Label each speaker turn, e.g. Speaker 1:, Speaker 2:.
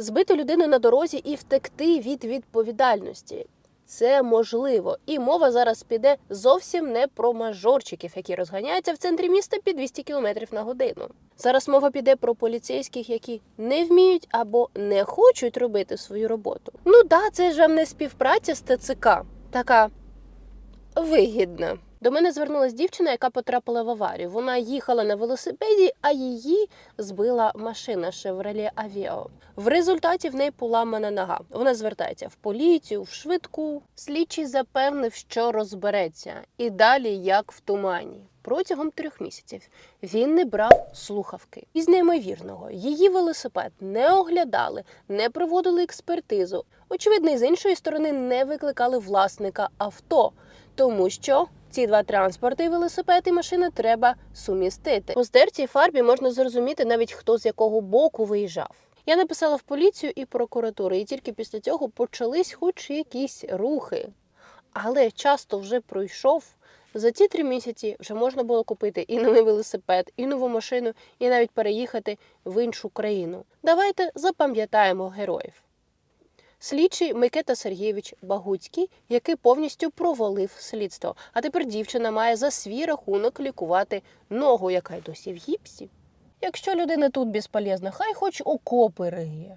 Speaker 1: Збити людину на дорозі і втекти від відповідальності. Це можливо, і мова зараз піде зовсім не про мажорчиків, які розганяються в центрі міста під 200 км на годину. Зараз мова піде про поліцейських, які не вміють або не хочуть робити свою роботу. Ну да, це ж вам не співпраця з ТЦК, така вигідна. До мене звернулася дівчина, яка потрапила в аварію. Вона їхала на велосипеді, а її збила машина Chevrolet Aveo. В результаті в неї поламана нога. Вона звертається в поліцію, в швидку. Слідчий запевнив, що розбереться, і далі як в тумані. Протягом трьох місяців він не брав слухавки. Із неймовірного її велосипед не оглядали, не проводили експертизу. Очевидно, з іншої сторони не викликали власника авто, тому що ці два транспорти, велосипед і машина, треба сумістити. По здертій фарбі можна зрозуміти навіть хто з якого боку виїжджав. Я написала в поліцію і прокуратуру, і тільки після цього почались хоч якісь рухи. Але часто вже пройшов. За ці три місяці вже можна було купити і новий велосипед, і нову машину, і навіть переїхати в іншу країну. Давайте запам'ятаємо героїв. Слідчий Микита Сергійович Багуцький, який повністю провалив слідство. А тепер дівчина має за свій рахунок лікувати ногу, яка й досі в гіпсі. Якщо людина тут безполезна, хай хоч окопи риє.